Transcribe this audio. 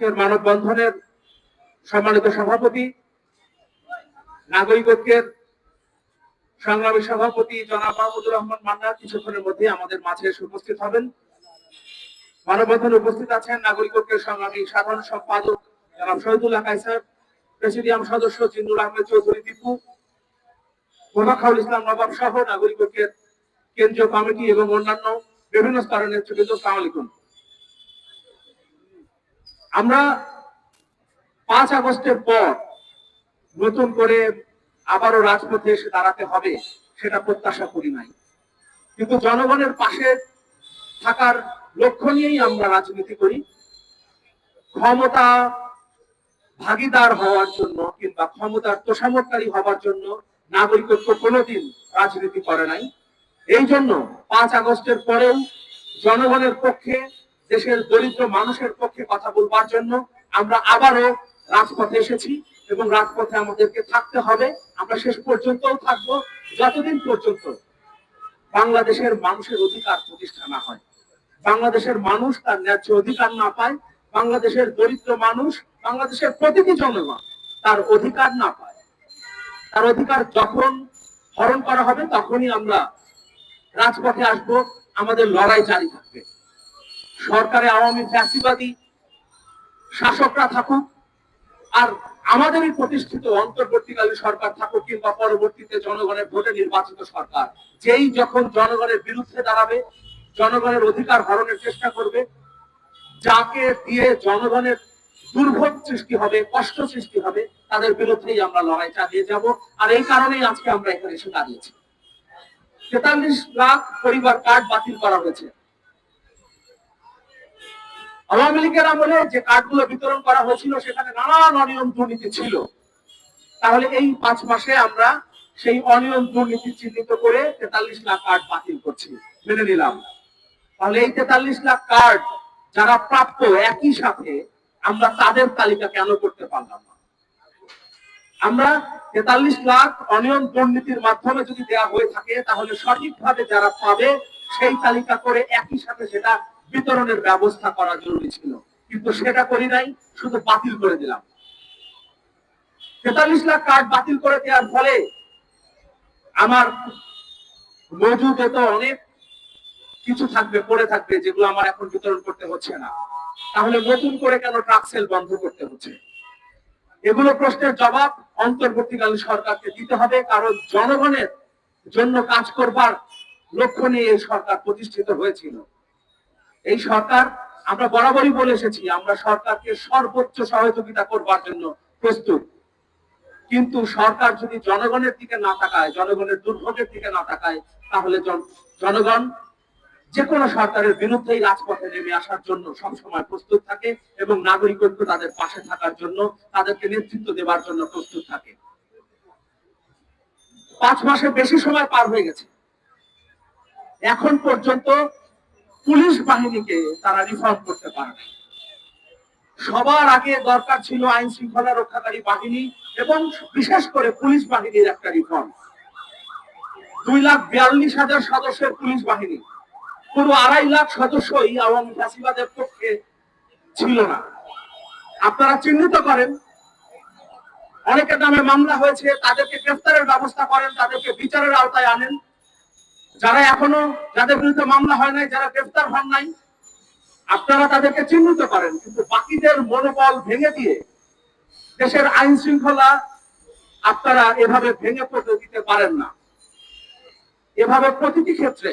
মানববন্ধনের সম্মানিত সভাপতি নাগরিক ঐক্যের সংগ্রামী সভাপতি জনাব মাহমুদুর রহমান মান্না কিছুক্ষণের মধ্যে আমাদের মাঝে উপস্থিত হবেন। মানববন্ধনে উপস্থিত আছেন নাগরিক ঐক্যের সংগ্রামী সাধারণ সম্পাদক জনাব শহীদুল্লাহ কাইসার প্রেসিডিয়াম সদস্য জিন্দুল আহমেদ চৌধুরী টিপু মোহাখাউল ইসলাম নবাব সহ নাগরিক ঐক্যের কেন্দ্রীয় কমিটি এবং অন্যান্য বিভিন্ন স্তরের নেতৃবৃন্দ সালাম আলাইকুম। আমরা পাঁচ আগস্টের পর নতুন করে আবারও রাজপথে এসে দাঁড়াতে হবে, সেটা প্রত্যাশা করি নাই। কিন্তু জনগণের পাশে থাকার লক্ষ্য নিয়েই আমরা রাজনীতি করি। ক্ষমতা ভাগিদার হওয়ার জন্য কিংবা ক্ষমতার তোষামতকারী হওয়ার জন্য নাগরিকত্ব কোনোদিন রাজনীতি করে নাই। এই জন্য পাঁচ আগস্টের পরেও জনগণের পক্ষে দেশের দরিদ্র মানুষের পক্ষে কথা বলবার জন্য আমরা আবারও রাজপথে এসেছি এবং রাজপথে আমাদেরকে থাকতে হবে। আমরা শেষ পর্যন্তও থাকব, যতদিন পর্যন্ত বাংলাদেশের মানুষের অধিকার প্রতিষ্ঠা না হয়। বাংলাদেশের মানুষ তার ন্যায্য অধিকার না পায়, বাংলাদেশের দরিদ্র মানুষ, বাংলাদেশের প্রতিটি জনগণ তার অধিকার না পায়। তার অধিকার যখন হরণ করা হবে, তখনই আমরা রাজপথে আসব, আমাদের লড়াই জারি থাকবে। সরকারে আওয়ামী ফ্যাসিবাদী শাসকরা থাকুক আর আমাদেরই প্রতিষ্ঠিত অন্তর্বর্তীকালীন সরকার থাকুক কিংবা পরবর্তীতে জনগণের ভোটে নির্বাচিত সরকার, যেই যখন জনগণের বিরুদ্ধে দাঁড়াবে, জনগণের অধিকার হরণের চেষ্টা করবে, যাকে দিয়ে জনগণের দুর্ভোগ সৃষ্টি হবে, কষ্ট সৃষ্টি হবে, তাদের বিরুদ্ধেই আমরা লড়াই চালিয়ে যাব। আর এই কারণেই আজকে আমরা এখানে এসে দাঁড়িয়েছি। তেতাল্লিশ লাখ পরিবার কার্ড বাতিল করা হয়েছে। আওয়ামী লীগের আমলে যে কার্ডগুলো বিতরণ করা হয়েছিল, সেখানে নানান অনিয়ম দুর্নীতি ছিল। তাহলে এই পাঁচ মাসে আমরা সেই অনিয়ম দুর্নীতি চিহ্নিত করে তেতাল্লিশ লাখ কার্ড বাতিল করছি। মেনে নিলাম। তাহলে এই তেতাল্লিশ লাখ কার্ড যারা প্রাপ্ত একই সাথে আমরা তাদের তালিকা কেন করতে পারলাম না? আমরা তেতাল্লিশ লাখ অনিয়ম দুর্নীতির মাধ্যমে যদি দেয়া হয়ে থাকে, তাহলে সঠিকভাবে যারা পাবে সেই তালিকা করে একই সাথে সেটা বিতরণের ব্যবস্থা করা জরুরি ছিল। কিন্তু সেটা করি নাই, শুধু বাতিল করে দিলাম। তেতাল্লিশ লাখ কার্ড বাতিল করে দেওয়ার ফলে আমার মজুদে তো অনেক কিছু থাকবে, পড়ে থাকবে, যেগুলো আমার এখন বিতরণ করতে হচ্ছে না। তাহলে নতুন করে কেন ট্রাক সেল বন্ধ করতে হচ্ছে? এগুলো প্রশ্নের জবাব অন্তর্বর্তীকালীন সরকারকে দিতে হবে, কারণ জনগণের জন্য কাজ করবার লক্ষ্য নিয়ে এই সরকার প্রতিষ্ঠিত হয়েছিল। এই সরকার, আমরা বরাবরই বলে এসেছি, আমরা সরকারকে সর্বোচ্চ সহযোগিতা করবার জন্য প্রস্তুত। কিন্তু সরকার যদি জনগণের দিকে না তাকায়, জনগণের দুর্ভোগের দিকে না তাকায়, তাহলে জনগণ যে কোনো সরকারের বিরুদ্ধেই রাজপথে নেমে আসার জন্য সবসময় প্রস্তুত থাকে এবং নাগরিকত্ব তাদের পাশে থাকার জন্য, তাদেরকে নেতৃত্ব দেওয়ার জন্য প্রস্তুত থাকে। পাঁচ মাসের বেশি সময় পার হয়ে গেছে। এখন পর্যন্ত পুলিশ বাহিনীকে তারা রিফর্ম করতে পারে সবার আগে দরকার ছিল আইন শৃঙ্খলা রক্ষাকারী বাহিনী এবং বিশেষ করে পুলিশ বাহিনীর একটা রিফর্ম দুই লাখ বিয়াল্লিশ হাজার সদস্যের পুলিশ বাহিনী। পুরো আড়াই লাখ সদস্যই আওয়ামী ফ্যাসিবাদের পক্ষে ছিল না। আপনারা চিহ্নিত করেন, অনেকের নামে মামলা হয়েছে, তাদেরকে গ্রেফতারের ব্যবস্থা করেন, তাদেরকে বিচারের আওতায় আনেন। যারা এখনও যাদের বিরুদ্ধে মামলা হয় নাই, যারা গ্রেফতার হন নাই, আপনারা তাদেরকে চিহ্নিত করেন, কিন্তু বাকিদের মনোবল ভেঙে দিয়ে দেশের আইন শৃঙ্খলা আপনারা এভাবে ভেঙে পড়তে দিতে পারেন না। এভাবে প্রতিটি ক্ষেত্রে